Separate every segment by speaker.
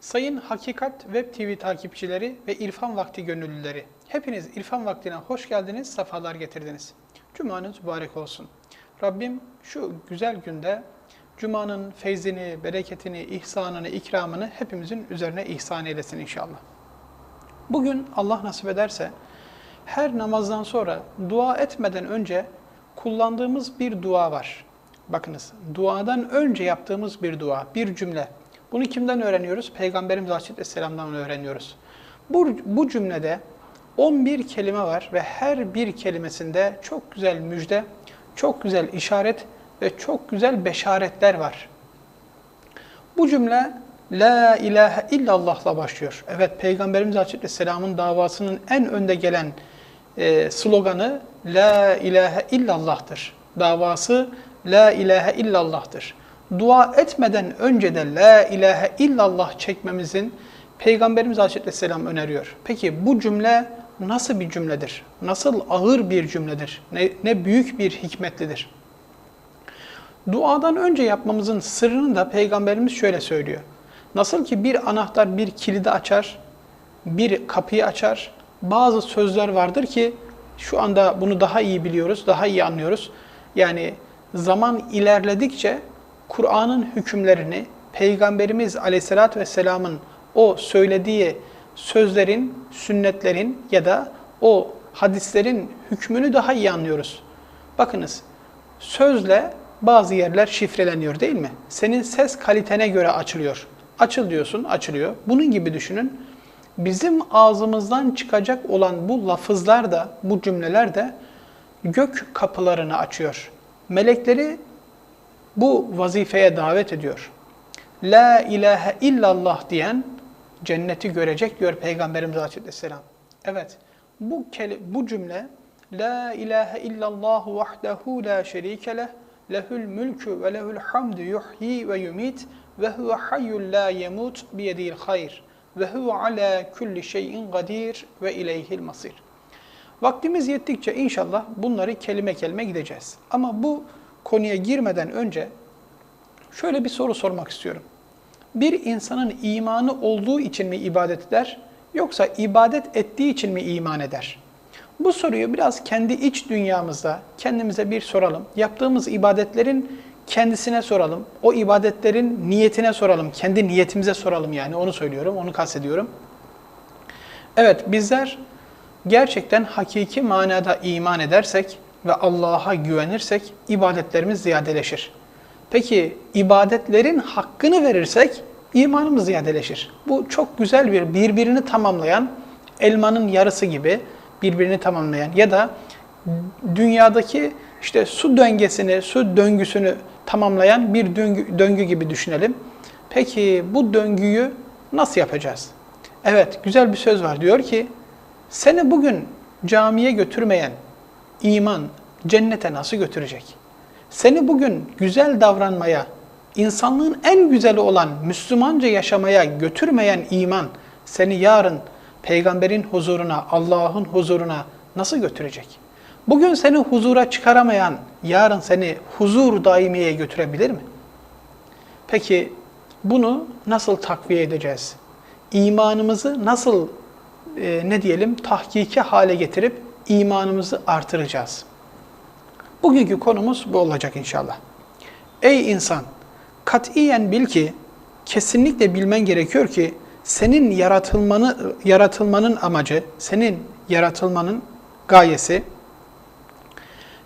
Speaker 1: Sayın Hakikat Web TV takipçileri ve İrfan Vakti gönüllüleri, hepiniz İrfan Vakti'ne hoş geldiniz, sefalar getirdiniz. Cumanız mübarek olsun. Rabbim şu güzel günde Cuma'nın feyzini, bereketini, ihsanını, ikramını hepimizin üzerine ihsan eylesin inşallah. Bugün Allah nasip ederse her namazdan sonra dua etmeden önce kullandığımız bir dua var. Bakınız, duadan önce yaptığımız bir dua, bir cümle. Bunu kimden öğreniyoruz? Peygamberimiz Aleyhisselam'dan öğreniyoruz. Bu, bu cümlede 11 kelime var ve her bir kelimesinde çok güzel müjde, çok güzel işaret ve çok güzel beşaretler var. Bu cümle La ilahe illallah'la başlıyor. Evet Peygamberimiz Aleyhisselam'ın davasının en önde gelen e, sloganı La ilahe illallah'tır. Davası La ilahe illallah'tır. Dua etmeden önce de La ilahe illallah çekmemizin Peygamberimiz Aleyhisselam öneriyor. Peki bu cümle nasıl bir cümledir? Nasıl ağır bir cümledir? Ne, ne büyük bir hikmetlidir? Duadan önce yapmamızın sırrını da Peygamberimiz şöyle söylüyor. Nasıl ki bir anahtar bir kilidi açar, bir kapıyı açar, bazı sözler vardır ki şu anda bunu daha iyi biliyoruz, daha iyi anlıyoruz. Yani zaman ilerledikçe Kur'an'ın hükümlerini, Peygamberimiz Aleyhisselatü Vesselam'ın o söylediği sözlerin, sünnetlerin ya da o hadislerin hükmünü daha iyi anlıyoruz. Bakınız, sözle bazı yerler şifreleniyor değil mi? Senin ses kalitene göre açılıyor. Açıl diyorsun, açılıyor. Bunun gibi düşünün. Bizim ağzımızdan çıkacak olan bu lafızlar da, bu cümleler de gök kapılarını açıyor. Melekleri bu vazifeye davet ediyor. La ilahe illallah diyen cenneti görecek diyor Peygamberimiz Aleyhisselam. Evet, bu, bu cümle La ilahe illallah vahdehu la şerike leh lehül mülkü ve lehül hamdu yuhyi ve yumit ve huve hayyul la yemut biyedil hayr ve huve ala kulli şeyin kadir ve ileyhil masir. Vaktimiz yettikçe inşallah bunları kelime kelime gideceğiz. Ama bu konuya girmeden önce şöyle bir soru sormak istiyorum. Bir insanın imanı olduğu için mi ibadet eder yoksa ibadet ettiği için mi iman eder? Bu soruyu biraz kendi iç dünyamızda kendimize bir soralım. Yaptığımız ibadetlerin kendisine soralım. O ibadetlerin niyetine soralım. Kendi niyetimize soralım yani onu söylüyorum, onu kastediyorum. Evet bizler gerçekten hakiki manada iman edersek ve Allah'a güvenirsek ibadetlerimiz ziyadeleşir. Peki ibadetlerin hakkını verirsek imanımız ziyadeleşir. Bu çok güzel bir birbirini tamamlayan elmanın yarısı gibi birbirini tamamlayan ya da dünyadaki işte su döngesini, su döngüsünü tamamlayan bir döngü, döngü gibi düşünelim. Peki bu döngüyü nasıl yapacağız? Evet, güzel bir söz var. Diyor ki, seni bugün camiye götürmeyen iman cennete nasıl götürecek? Seni bugün güzel davranmaya, insanlığın en güzeli olan Müslümanca yaşamaya götürmeyen iman seni yarın peygamberin huzuruna, Allah'ın huzuruna nasıl götürecek? Bugün seni huzura çıkaramayan yarın seni huzur daimiyeye götürebilir mi? Peki bunu nasıl takviye edeceğiz? İmanımızı nasıl e, ne diyelim tahkiki hale getirip imanımızı artıracağız? Bugünkü konumuz bu olacak inşallah. Ey insan, katiyen bil ki, kesinlikle bilmen gerekiyor ki, senin yaratılmanı, yaratılmanın amacı, senin yaratılmanın gayesi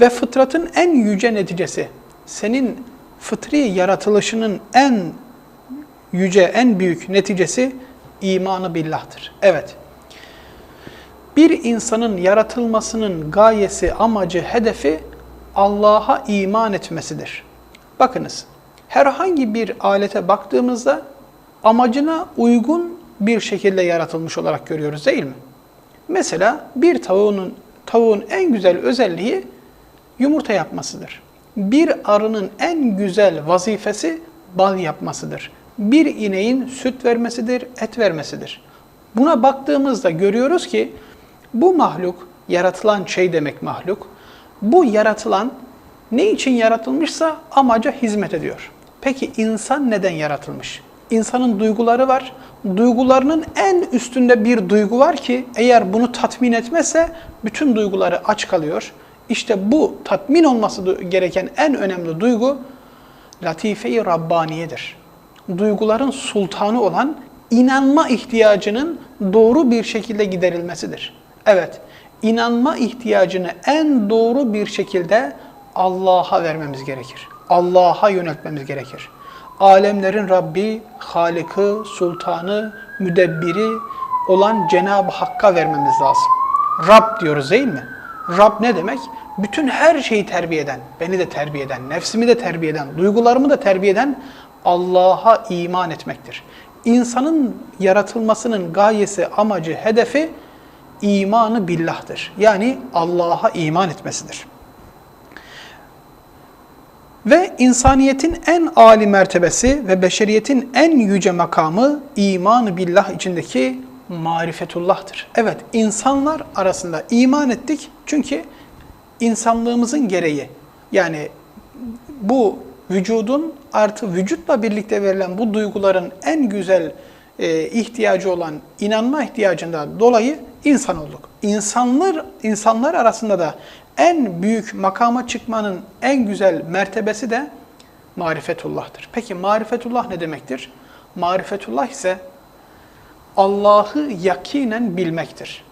Speaker 1: ve fıtratın en yüce neticesi, senin fıtri yaratılışının en yüce, en büyük neticesi imanı billah'tır. Evet, bir insanın yaratılmasının gayesi, amacı, hedefi Allah'a iman etmesidir. Bakınız, herhangi bir alete baktığımızda amacına uygun bir şekilde yaratılmış olarak görüyoruz değil mi? Mesela bir tavuğun tavuğun en güzel özelliği yumurta yapmasıdır. Bir arının en güzel vazifesi bal yapmasıdır. Bir ineğin süt vermesidir, et vermesidir. Buna baktığımızda görüyoruz ki bu mahluk, yaratılan şey demek mahluk, bu yaratılan ne için yaratılmışsa amaca hizmet ediyor. Peki insan neden yaratılmış? İnsanın duyguları var. Duygularının en üstünde bir duygu var ki eğer bunu tatmin etmezse bütün duyguları aç kalıyor. İşte bu tatmin olması gereken en önemli duygu latife-i Rabbaniye'dir. Duyguların sultanı olan inanma ihtiyacının doğru bir şekilde giderilmesidir. Evet, inanma ihtiyacını en doğru bir şekilde Allah'a vermemiz gerekir. Allah'a yöneltmemiz gerekir. Alemlerin Rabbi, Halık'ı, Sultanı, Müdebbiri olan Cenab-ı Hakk'a vermemiz lazım. Rab diyoruz değil mi? Rab ne demek? Bütün her şeyi terbiye eden, beni de terbiye eden, nefsimi de terbiye eden, duygularımı da terbiye eden Allah'a iman etmektir. İnsanın yaratılmasının gayesi, amacı, hedefi imanı billah'tır. Yani Allah'a iman etmesidir. Ve insaniyetin en âli mertebesi ve beşeriyetin en yüce makamı iman billah içindeki marifetullah'tır. Evet, insanlar arasında iman ettik çünkü insanlığımızın gereği yani bu vücudun artı vücutla birlikte verilen bu duyguların en güzel e, ihtiyacı olan inanma ihtiyacından dolayı insan olduk. İnsanlar insanlar arasında da en büyük makama çıkmanın en güzel mertebesi de marifetullah'tır. Peki marifetullah ne demektir? Marifetullah ise Allah'ı yakinen bilmektir.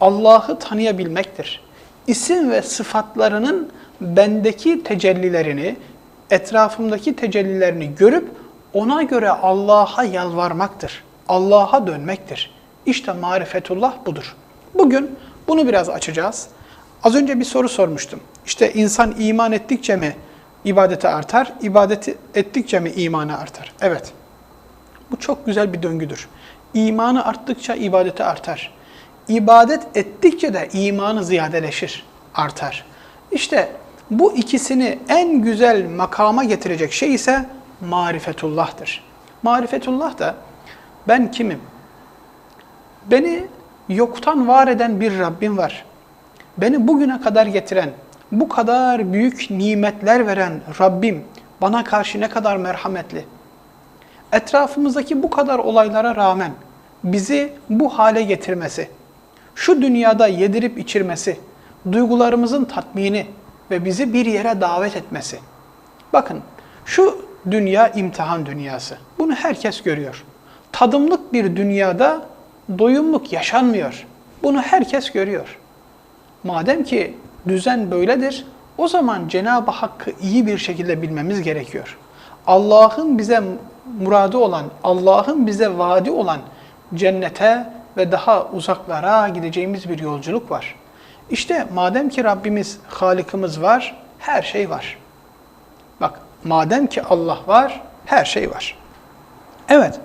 Speaker 1: Allah'ı tanıyabilmektir. İsim ve sıfatlarının bendeki tecellilerini, etrafımdaki tecellilerini görüp ona göre Allah'a yalvarmaktır. Allah'a dönmektir. İşte marifetullah budur. Bugün bunu biraz açacağız. Az önce bir soru sormuştum. İşte insan iman ettikçe mi ibadete artar, ibadeti ettikçe mi imanı artar? Evet. Bu çok güzel bir döngüdür. İmanı arttıkça ibadeti artar. İbadet ettikçe de imanı ziyadeleşir, artar. İşte bu ikisini en güzel makama getirecek şey ise marifetullah'tır. Marifetullah da ben kimim? Beni yoktan var eden bir Rabbim var. Beni bugüne kadar getiren, bu kadar büyük nimetler veren Rabbim bana karşı ne kadar merhametli. Etrafımızdaki bu kadar olaylara rağmen bizi bu hale getirmesi, şu dünyada yedirip içirmesi, duygularımızın tatmini ve bizi bir yere davet etmesi. Bakın şu dünya imtihan dünyası. Bunu herkes görüyor. Tadımlık bir dünyada doyumluk yaşanmıyor. Bunu herkes görüyor. Madem ki düzen böyledir, o zaman Cenab-ı Hakk'ı iyi bir şekilde bilmemiz gerekiyor. Allah'ın bize muradı olan, Allah'ın bize vaadi olan cennete ve daha uzaklara gideceğimiz bir yolculuk var. İşte madem ki Rabbimiz, Halikimiz var, her şey var. Bak, madem ki Allah var, her şey var. Evet,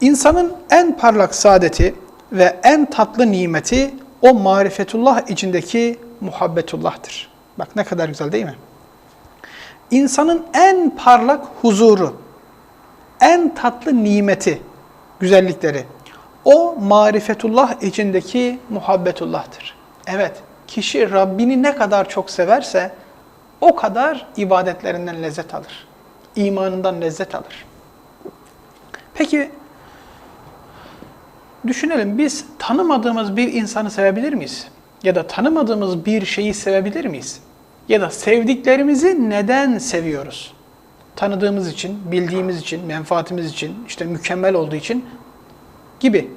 Speaker 1: insanın en parlak saadeti ve en tatlı nimeti o marifetullah içindeki muhabbetullah'tır. Bak ne kadar güzel değil mi? İnsanın en parlak huzuru, en tatlı nimeti, güzellikleri o marifetullah içindeki muhabbetullah'tır. Evet, kişi Rabbini ne kadar çok severse o kadar ibadetlerinden lezzet alır. İmanından lezzet alır. Peki Düşünelim biz tanımadığımız bir insanı sevebilir miyiz? Ya da tanımadığımız bir şeyi sevebilir miyiz? Ya da sevdiklerimizi neden seviyoruz? Tanıdığımız için, bildiğimiz için, menfaatimiz için, işte mükemmel olduğu için gibi.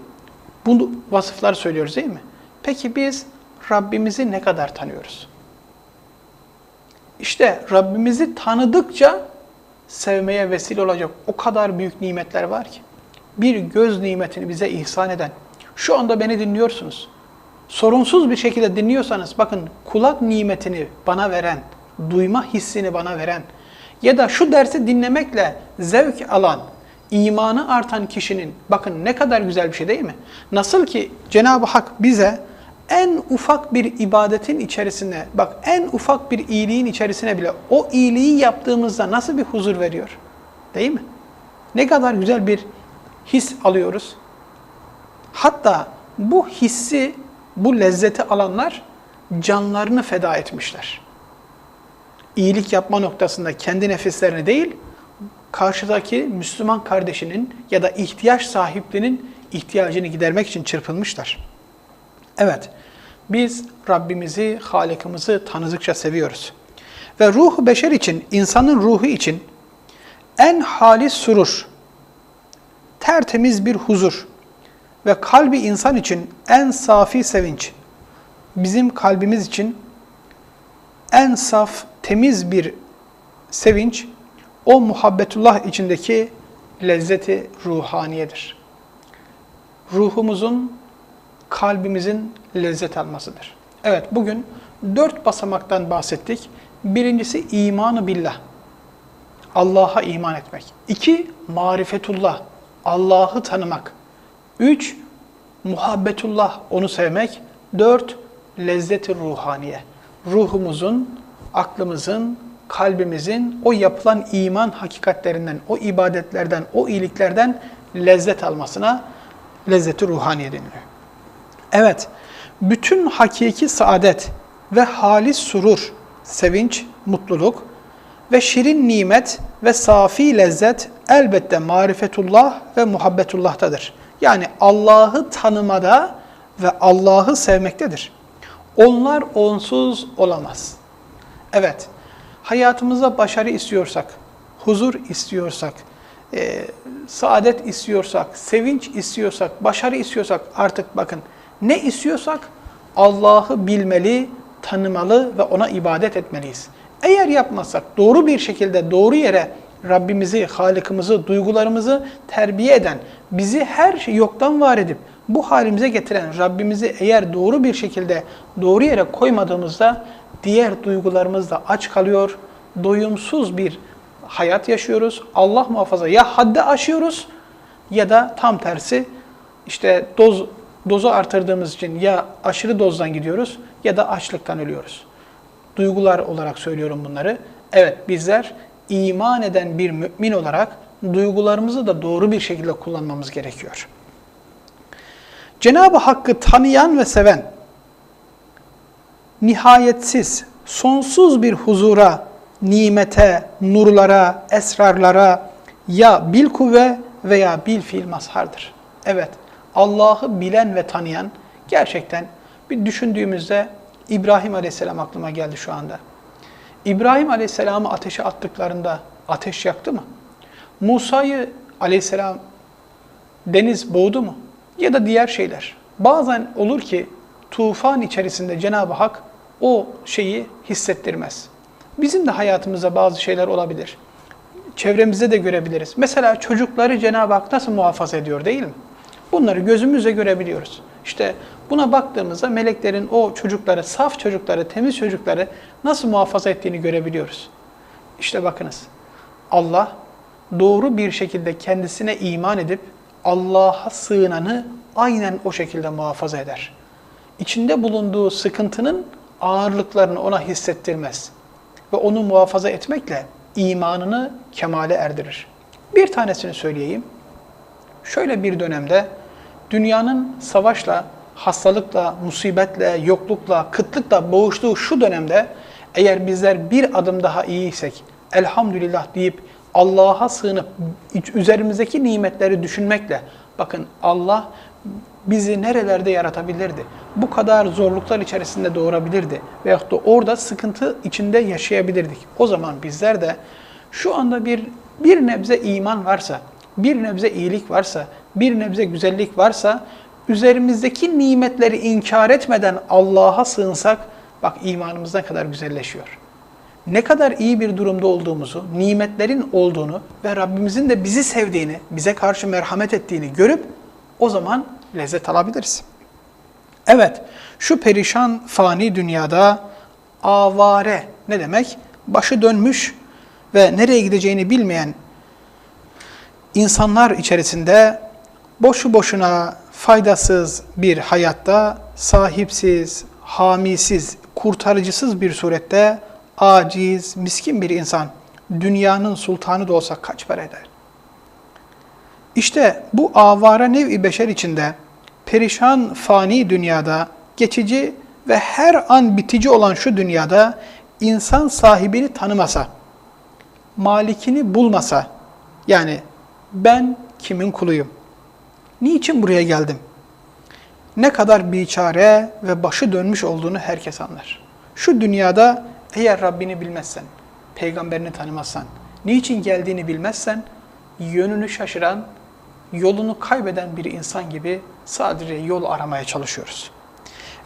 Speaker 1: Bu vasıflar söylüyoruz değil mi? Peki biz Rabbimizi ne kadar tanıyoruz? İşte Rabbimizi tanıdıkça sevmeye vesile olacak o kadar büyük nimetler var ki bir göz nimetini bize ihsan eden, şu anda beni dinliyorsunuz. Sorunsuz bir şekilde dinliyorsanız bakın kulak nimetini bana veren, duyma hissini bana veren ya da şu dersi dinlemekle zevk alan, imanı artan kişinin bakın ne kadar güzel bir şey değil mi? Nasıl ki Cenab-ı Hak bize en ufak bir ibadetin içerisine, bak en ufak bir iyiliğin içerisine bile o iyiliği yaptığımızda nasıl bir huzur veriyor? Değil mi? Ne kadar güzel bir his alıyoruz. Hatta bu hissi, bu lezzeti alanlar canlarını feda etmişler. İyilik yapma noktasında kendi nefislerini değil, karşıdaki Müslüman kardeşinin ya da ihtiyaç sahiplinin ihtiyacını gidermek için çırpınmışlar. Evet, biz Rabbimizi, Halikimizi tanıdıkça seviyoruz. Ve ruhu beşer için, insanın ruhu için en halis surur, tertemiz bir huzur ve kalbi insan için en safi sevinç, bizim kalbimiz için en saf, temiz bir sevinç, o muhabbetullah içindeki lezzeti ruhaniyedir. Ruhumuzun, kalbimizin lezzet almasıdır. Evet, bugün dört basamaktan bahsettik. Birincisi imanı billah. Allah'a iman etmek. İki, marifetullah. Allah'ı tanımak. Üç, muhabbetullah. Onu sevmek. Dört, lezzeti ruhaniye. Ruhumuzun, aklımızın, kalbimizin o yapılan iman hakikatlerinden, o ibadetlerden, o iyiliklerden lezzet almasına lezzeti ruhaniye deniliyor. Evet, bütün hakiki saadet ve halis surur, sevinç, mutluluk ve şirin nimet ve safi lezzet elbette marifetullah ve muhabbetullah'tadır. Yani Allah'ı tanımada ve Allah'ı sevmektedir. Onlar onsuz olamaz. Evet, hayatımızda başarı istiyorsak, huzur istiyorsak, e, saadet istiyorsak, sevinç istiyorsak, başarı istiyorsak artık bakın ne istiyorsak Allah'ı bilmeli, tanımalı ve ona ibadet etmeliyiz. Eğer yapmazsak doğru bir şekilde doğru yere Rabbimizi, Halikimizi, duygularımızı terbiye eden, bizi her şey yoktan var edip bu halimize getiren Rabbimizi eğer doğru bir şekilde doğru yere koymadığımızda diğer duygularımız da aç kalıyor, doyumsuz bir hayat yaşıyoruz. Allah muhafaza ya haddi aşıyoruz ya da tam tersi işte doz dozu artırdığımız için ya aşırı dozdan gidiyoruz ya da açlıktan ölüyoruz. Duygular olarak söylüyorum bunları. Evet bizler iman eden bir mümin olarak duygularımızı da doğru bir şekilde kullanmamız gerekiyor. Cenab-ı Hakk'ı tanıyan ve seven, nihayetsiz, sonsuz bir huzura, nimete, nurlara, esrarlara ya bil kuvve veya bil fiil mazhardır. Evet, Allah'ı bilen ve tanıyan gerçekten bir düşündüğümüzde İbrahim Aleyhisselam aklıma geldi şu anda. İbrahim Aleyhisselam'ı ateşe attıklarında ateş yaktı mı? Musa'yı Aleyhisselam deniz boğdu mu? Ya da diğer şeyler. Bazen olur ki tufan içerisinde Cenab-ı Hak o şeyi hissettirmez. Bizim de hayatımızda bazı şeyler olabilir. Çevremizde de görebiliriz. Mesela çocukları Cenab-ı Hak nasıl muhafaza ediyor değil mi? Bunları gözümüzle görebiliyoruz. İşte buna baktığımızda meleklerin o çocukları, saf çocukları, temiz çocukları nasıl muhafaza ettiğini görebiliyoruz. İşte bakınız. Allah doğru bir şekilde kendisine iman edip Allah'a sığınanı aynen o şekilde muhafaza eder. İçinde bulunduğu sıkıntının ağırlıklarını ona hissettirmez. Ve onu muhafaza etmekle imanını kemale erdirir. Bir tanesini söyleyeyim. Şöyle bir dönemde dünyanın savaşla, hastalıkla, musibetle, yoklukla, kıtlıkla boğuştuğu şu dönemde eğer bizler bir adım daha iyiysek, elhamdülillah deyip Allah'a sığınıp üzerimizdeki nimetleri düşünmekle, bakın Allah bizi nerelerde yaratabilirdi? Bu kadar zorluklar içerisinde doğurabilirdi. Veyahut da orada sıkıntı içinde yaşayabilirdik. O zaman bizler de şu anda bir bir nebze iman varsa, bir nebze iyilik varsa, bir nebze güzellik varsa, üzerimizdeki nimetleri inkar etmeden Allah'a sığınsak, bak imanımız ne kadar güzelleşiyor. Ne kadar iyi bir durumda olduğumuzu, nimetlerin olduğunu ve Rabbimizin de bizi sevdiğini, bize karşı merhamet ettiğini görüp o zaman lezzet alabiliriz. Evet, şu perişan fani dünyada avare ne demek? Başı dönmüş ve nereye gideceğini bilmeyen insanlar içerisinde boşu boşuna faydasız bir hayatta sahipsiz, hamisiz, kurtarıcısız bir surette aciz, miskin bir insan dünyanın sultanı da olsa kaç para eder? İşte bu avara nev-i beşer içinde perişan fani dünyada geçici ve her an bitici olan şu dünyada insan sahibini tanımasa, malikini bulmasa, yani ben kimin kuluyum? Niçin buraya geldim? Ne kadar biçare ve başı dönmüş olduğunu herkes anlar. Şu dünyada eğer Rabbini bilmezsen, peygamberini tanımazsan, niçin geldiğini bilmezsen, yönünü şaşıran, yolunu kaybeden bir insan gibi sadece yol aramaya çalışıyoruz.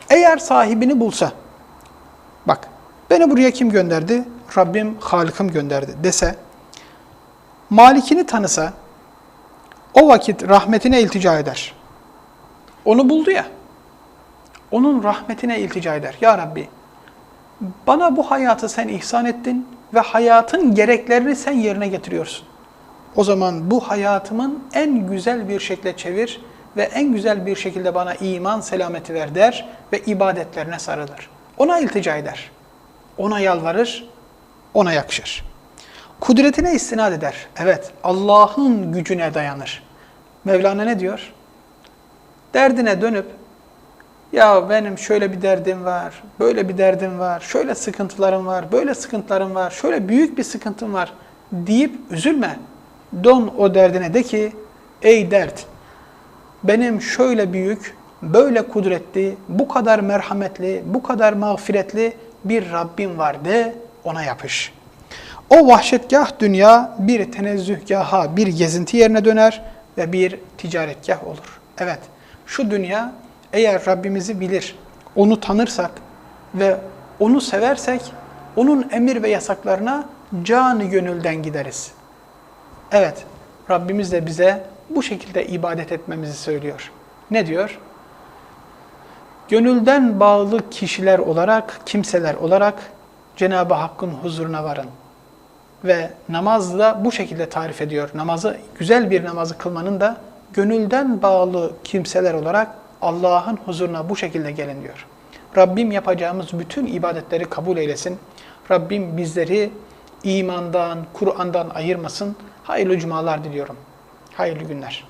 Speaker 1: Eğer sahibini bulsa, bak beni buraya kim gönderdi? Rabbim, Halık'ım gönderdi dese, Malikini tanısa, o vakit rahmetine iltica eder. Onu buldu ya, onun rahmetine iltica eder. Ya Rabbi, bana bu hayatı sen ihsan ettin ve hayatın gereklerini sen yerine getiriyorsun. O zaman bu hayatımın en güzel bir şekilde çevir ve en güzel bir şekilde bana iman selameti ver der ve ibadetlerine sarılır. Ona iltica eder. Ona yalvarır, ona yakışır. Kudretine istinad eder. Evet, Allah'ın gücüne dayanır. Mevlana ne diyor? Derdine dönüp, ya benim şöyle bir derdim var, böyle bir derdim var, şöyle sıkıntılarım var, böyle sıkıntılarım var, şöyle büyük bir sıkıntım var deyip üzülme. Don o derdine de ki, ey dert, benim şöyle büyük, böyle kudretli, bu kadar merhametli, bu kadar mağfiretli bir Rabbim var de ona yapış. O vahşetgah dünya bir tenezzühgaha, bir gezinti yerine döner ve bir ticaretgah olur. Evet, şu dünya eğer Rabbimizi bilir, onu tanırsak ve onu seversek, onun emir ve yasaklarına canı gönülden gideriz. Evet, Rabbimiz de bize bu şekilde ibadet etmemizi söylüyor. Ne diyor? Gönülden bağlı kişiler olarak, kimseler olarak Cenab-ı Hakk'ın huzuruna varın. Ve namazı da bu şekilde tarif ediyor. Namazı, güzel bir namazı kılmanın da gönülden bağlı kimseler olarak Allah'ın huzuruna bu şekilde gelin diyor. Rabbim yapacağımız bütün ibadetleri kabul eylesin. Rabbim bizleri imandan, Kur'an'dan ayırmasın. Hayırlı cumalar diliyorum. Hayırlı günler.